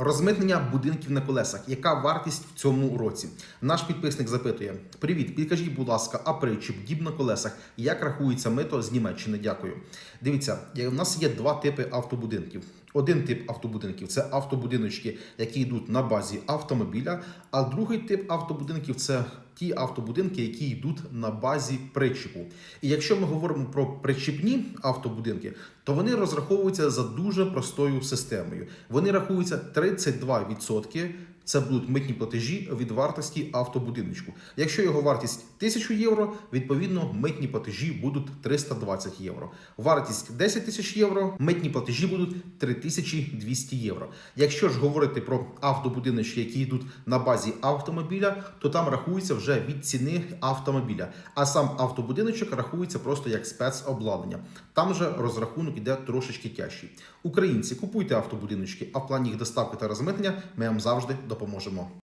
Розмитнення будинків на колесах. Яка вартість в цьому році? Наш підписник запитує: Привіт, підкажіть, будь ласка, а причіп діб на колесах, як рахується мито з Німеччини? Дякую. Дивіться, у нас є два типи автобудинків. Один тип автобудинків це автобудиночки, які йдуть на базі автомобіля. А другий тип автобудинків це ті автобудинки, які йдуть на базі причіпу. І якщо ми говоримо про причіпні автобудинки, то вони розраховуються за дуже простою системою. Вони рахуються 32%. Це будуть митні платежі від вартості автобудиночку. Якщо його вартість 1000 євро, відповідно митні платежі будуть 320 євро. Вартість 10 тисяч євро, митні платежі будуть 3200 євро. Якщо ж говорити про автобудиночки, які йдуть на базі автомобіля, то там рахується вже від ціни автомобіля. А сам автобудиночок рахується просто як спецобладнання. Там же розрахунок іде трошечки тяжчий. Українці, купуйте автобудиночки, а в плані їх доставки та розмитнення ми вам завжди допоможемо.